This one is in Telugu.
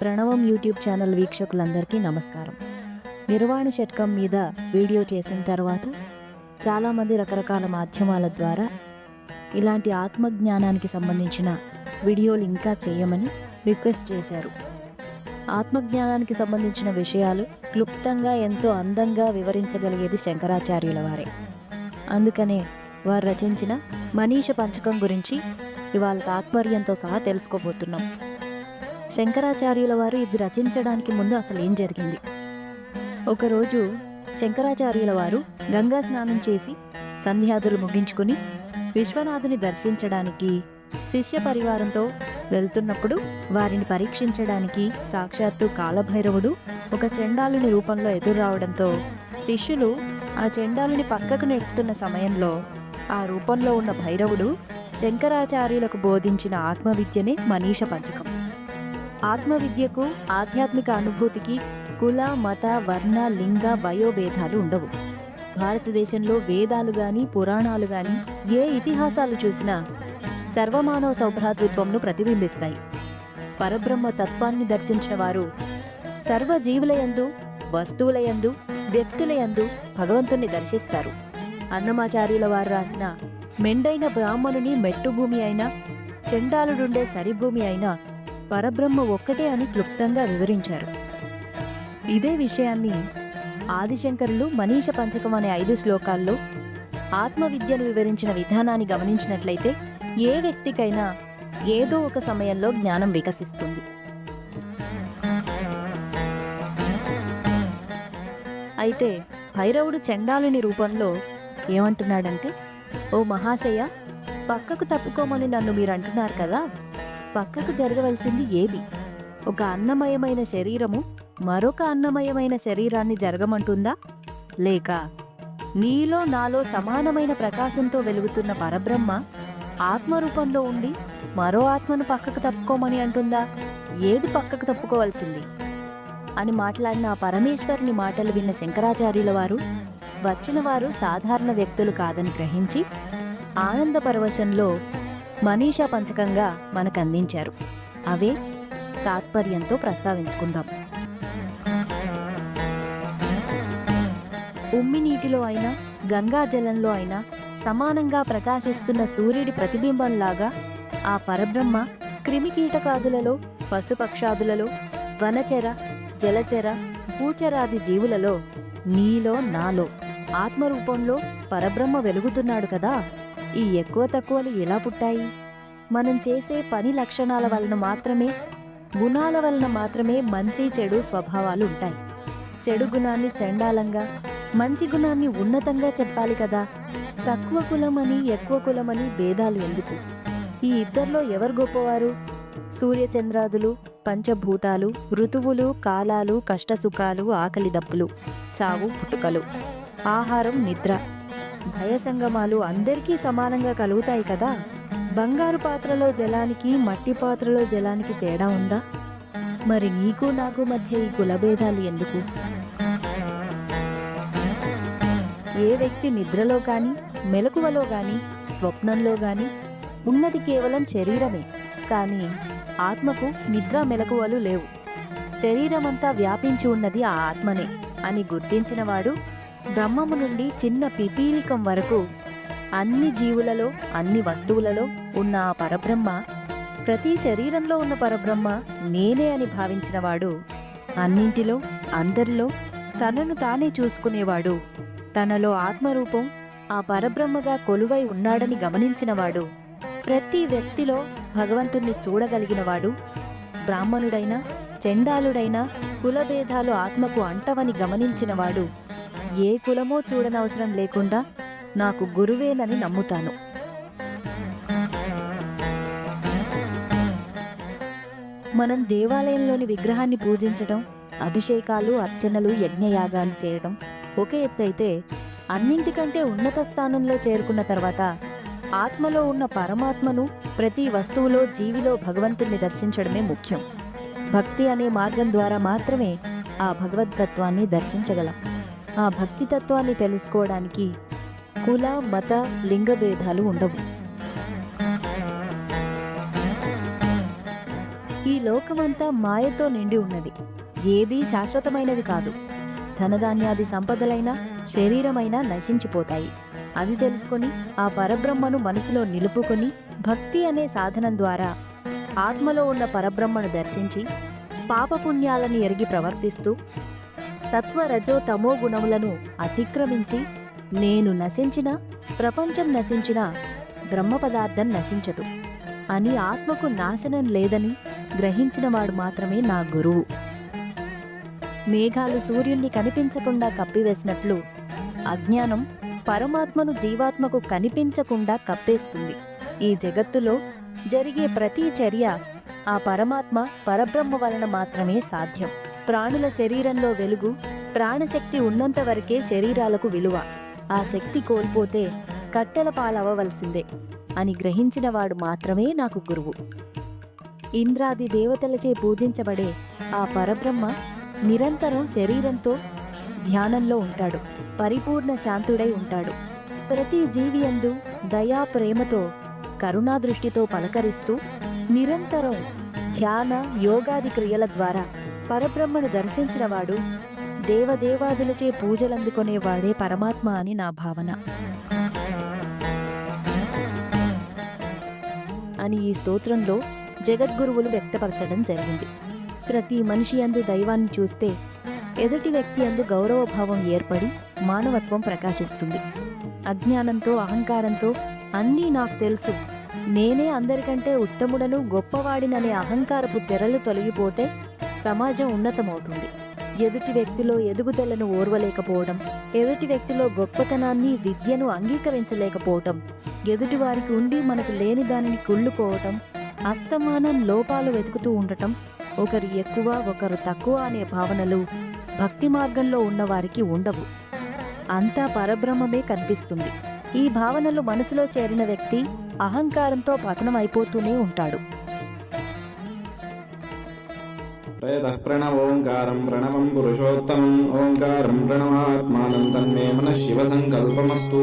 ప్రణవం యూట్యూబ్ ఛానల్ వీక్షకులందరికీ నమస్కారం. నిర్వాణ షట్కం మీద వీడియో చేసిన తర్వాత చాలామంది రకరకాల మాధ్యమాల ద్వారా ఇలాంటి ఆత్మజ్ఞానానికి సంబంధించిన వీడియోలు ఇంకా చేయమని రిక్వెస్ట్ చేశారు. ఆత్మజ్ఞానానికి సంబంధించిన విషయాలు క్లుప్తంగా ఎంతో అందంగా వివరించగలిగేది శంకరాచార్యుల వారే. అందుకనే వారు రచించిన మనీష పంచకం గురించి ఇవాళ తాత్పర్యంతో సహా తెలుసుకోబోతున్నాం. శంకరాచార్యుల వారు ఇది రచించడానికి ముందు అసలు ఏం జరిగింది? ఒకరోజు శంకరాచార్యుల వారు గంగా స్నానం చేసి సంధ్యాదులు ముగించుకుని విశ్వనాథుని దర్శించడానికి శిష్య పరివారంతో వెళ్తున్నప్పుడు వారిని పరీక్షించడానికి సాక్షాత్తు కాలభైరవుడు ఒక చెండాలుని రూపంలో ఎదురు రావడంతో శిష్యులు ఆ చెండాలుని పక్కకు నెడుతున్న సమయంలో ఆ రూపంలో ఉన్న భైరవుడు శంకరాచార్యులకు బోధించిన ఆత్మవిద్యనే మనీష పంచకం. ఆత్మవిద్యకు ఆధ్యాత్మిక అనుభూతికి కుల మత వర్ణ లింగ వయోభేదాలు ఉండవు. భారతదేశంలో వేదాలు గాని పురాణాలు గాని ఏ ఇతిహాసాలు చూసినా సర్వమానవ సౌభ్రాతృత్వంను ప్రతిబింబిస్తాయి. పరబ్రహ్మ తత్వాన్ని దర్శించిన వారు సర్వ జీవులయందు వస్తువులయందు వ్యక్తులయందు భగవంతుణ్ణి దర్శిస్తారు. అన్నమాచార్యుల వారు రాసిన మెండైన బ్రాహ్మణుని మెట్టుభూమి అయినా చెండాలుడుండే సరిభూమి అయినా పరబ్రహ్మ ఒక్కటే అని క్లుప్తంగా వివరించారు. ఇదే విషయాన్ని ఆదిశంకరులు మనీష పంచకం అనే ఐదు శ్లోకాల్లో ఆత్మవిద్యను వివరించిన విధానాన్ని గమనించినట్లయితే ఏ వ్యక్తికైనా ఏదో ఒక సమయంలో జ్ఞానం వికసిస్తుంది. అయితే భైరవుడు చండాలుని రూపంలో ఏమంటున్నాడంటే ఓ మహాశయ పక్కకు తప్పుకోమని నన్ను మీరు అంటున్నారు కదా పక్కకు జరగవలసింది ఏది? ఒక అన్నమయమైన శరీరము మరొక అన్నమయమైన శరీరాన్ని జరగమంటుందా? లేక నీలో నాలో సమానమైన ప్రకాశంతో వెలుగుతున్న పరబ్రహ్మ ఆత్మరూపంలో ఉండి మరో ఆత్మను పక్కకు తప్పుకోమని అంటుందా? ఏది పక్కకు తప్పుకోవాల్సింది? అని మాట్లాడిన ఆ పరమేశ్వరుని మాటలు విన్న శంకరాచార్యుల వారు వచ్చిన వారు సాధారణ వ్యక్తులు కాదని గ్రహించి ఆనంద పరవశంలో మనీషా పంచకంగా మనకు అందించారు అవే తాత్పర్యంతో ప్రస్తావించుకుందాం. ఉమ్మి నీటిలో అయినా గంగా జలంలో అయినా సమానంగా ప్రకాశిస్తున్న సూర్యుడి ప్రతిబింబంలాగా ఆ పరబ్రహ్మ క్రిమికీటకాదులలో పశుపక్షాదులలో వనచర జలచర భూచరాది జీవులలో నీలో నాలో ఆత్మరూపంలో పరబ్రహ్మ వెలుగుతున్నాడు కదా. ఈ ఎక్కువ తక్కువలు ఎలా పుట్టాయి? మనం చేసే పని లక్షణాల వలన మాత్రమే గుణాల వలన మాత్రమే మంచి చెడు స్వభావాలు ఉంటాయి. చెడు గుణాన్ని చండాలంగా మంచి గుణాన్ని ఉన్నతంగా చెప్పాలి కదా. తక్కువ కులమని ఎక్కువ కులమని భేదాలు ఎందుకు? ఈ ఇద్దరిలో ఎవరు గొప్పవారు? సూర్యచంద్రాదులు పంచభూతాలు ఋతువులు కాలాలు కష్టసుఖాలు ఆకలి దప్పులు చావు పుట్టుకలు. ఆహారం నిద్ర. భయ సంగమాలు అందరికీ సమానంగా కలుగుతాయి కదా? బంగారు పాత్రలో జలానికి మట్టి పాత్రలో జలానికి తేడా ఉందా? మరి నీకు నాకు మధ్య ఈ కులభేదాలు ఎందుకు? ఏ వ్యక్తి నిద్రలో కానీ మెలకువలో కానీ స్వప్నంలో కానీ ఉన్నది కేవలం శరీరమే. కానీ ఆత్మకు నిద్ర మెలకువలు లేవు. శరీరమంతా వ్యాపించి ఉన్నది ఆ ఆత్మనే అని గుర్తించినవాడు బ్రహ్మము నుండి చిన్న పిపీలికం వరకు అన్ని జీవులలో అన్ని వస్తువులలో ఉన్న ఆ పరబ్రహ్మ ప్రతి శరీరంలో ఉన్న పరబ్రహ్మ నేనే అని భావించినవాడు. అన్నింటిలో అందరిలో తనను తానే చూసుకునేవాడు. తనలో ఆత్మరూపం ఆ పరబ్రహ్మగా కొలువై ఉన్నాడని గమనించినవాడు. ప్రతి వ్యక్తిలో భగవంతుణ్ణి చూడగలిగినవాడు. బ్రాహ్మణుడైనా చండాలుడైనా కులభేదాలు ఆత్మకు అంటవని గమనించినవాడు. ఏ కులమో చూడనవసరం లేకుండా నాకు గురువేనని నమ్ముతాను. మనం దేవాలయంలోని విగ్రహాన్ని పూజించడం అభిషేకాలు అర్చనలు యజ్ఞయాగాలు చేయడం ఒక ఎత్తైతే అన్నింటికంటే ఉన్నత స్థానంలో చేరుకున్న తర్వాత ఆత్మలో ఉన్న పరమాత్మను ప్రతి వస్తువులో జీవిలో భగవంతుణ్ణి దర్శించడమే ముఖ్యం. భక్తి అనే మార్గం ద్వారా మాత్రమే ఆ భగవద్తత్వాన్ని దర్శించగలం. ఆ భక్తి తత్వాన్ని తెలుసుకోవడానికి కుల మత లింగ భేదాలు ఉండవు. ఈ లోకమంతా మాయతో నిండి ఉన్నది. ఏదీ శాశ్వతమైనది కాదు. ధనధాన్యాది సంపదలైనా శరీరమైనా నశించిపోతాయి. అది తెలుసుకొని ఆ పరబ్రహ్మను మనసులో నిలుపుకొని భక్తి అనే సాధనం ద్వారా ఆత్మలో ఉన్న పరబ్రహ్మను దర్శించి పాపపుణ్యాలను ఎరిగి ప్రవర్తిస్తూ సత్వరజో తమో గుణములను అతిక్రమించి నేను నశించిన ప్రపంచం నశించిన బ్రహ్మ పదార్థం నశించదు. అని ఆత్మకు నాశనం లేదని గ్రహించినవాడు మాత్రమే నా గురువు. మేఘాలు సూర్యుణ్ణి కనిపించకుండా కప్పివేసినట్లు అజ్ఞానం పరమాత్మను జీవాత్మకు కనిపించకుండా కప్పేస్తుంది. ఈ జగత్తులో జరిగే ప్రతి చర్య ఆ పరమాత్మ పరబ్రహ్మ వలన మాత్రమే సాధ్యం. ప్రాణుల శరీరంలో వెలుగు ప్రాణశక్తి ఉన్నంత వరకే శరీరాలకు విలువ. ఆ శక్తి కోల్పోతే కట్టెల పాలవ్వవలసిందే అని గ్రహించినవాడు మాత్రమే నాకు గురువు. ఇంద్రాది దేవతలచే పూజించబడే ఆ పరబ్రహ్మ నిరంతరం శరీరంతో ధ్యానంలో ఉంటాడు. పరిపూర్ణ శాంతుడై ఉంటాడు. ప్రతి జీవియందు దయా ప్రేమతో కరుణా దృష్టితో పలకరిస్తూ నిరంతరం ధ్యాన యోగాది క్రియల ద్వారా పరబ్రహ్మను దర్శించినవాడు దేవదేవాదులచే పూజలందుకునేవాడే పరమాత్మ అని నా భావన. అని ఈ స్తోత్రంలో జగద్గురువులు వ్యక్తపరచడం జరిగింది. ప్రతి మనిషి అందు దైవాన్ని చూస్తే ఎదుటి వ్యక్తి అందు గౌరవభావం ఏర్పడి మానవత్వం ప్రకాశిస్తుంది. అజ్ఞానంతో అహంకారంతో అన్నీ నాకు తెలుసు. నేనే అందరికంటే ఉత్తముడను గొప్పవాడిననే అహంకారపు తెరలు తొలగిపోతే సమాజం ఉన్నతమవుతుంది. ఎదుటి వ్యక్తిలో ఎదుగుదలను ఓర్వలేకపోవడం ఎదుటి వ్యక్తిలో గొప్పతనాన్ని విద్యను అంగీకరించలేకపోవటం ఎదుటి వారికి ఉండి మనకు లేని దానిని కుళ్ళుకోవటం అస్తమానం లోపాలు వెతుకుతూ ఉండటం ఒకరు ఎక్కువ ఒకరు తక్కువ అనే భావనలు భక్తి మార్గంలో ఉన్నవారికి ఉండవు. అంతా పరబ్రహ్మమే కనిపిస్తుంది. ఈ భావనలు మనసులో చేరిన వ్యక్తి అహంకారంతో పతనం అయిపోతూనే ప్రయతః ప్రణవ ఓంకారం ప్రణవం పురుషోత్తమం ఓంకారం ప్రణవాత్మానం తన్మే మనః శివసంకల్పమస్తు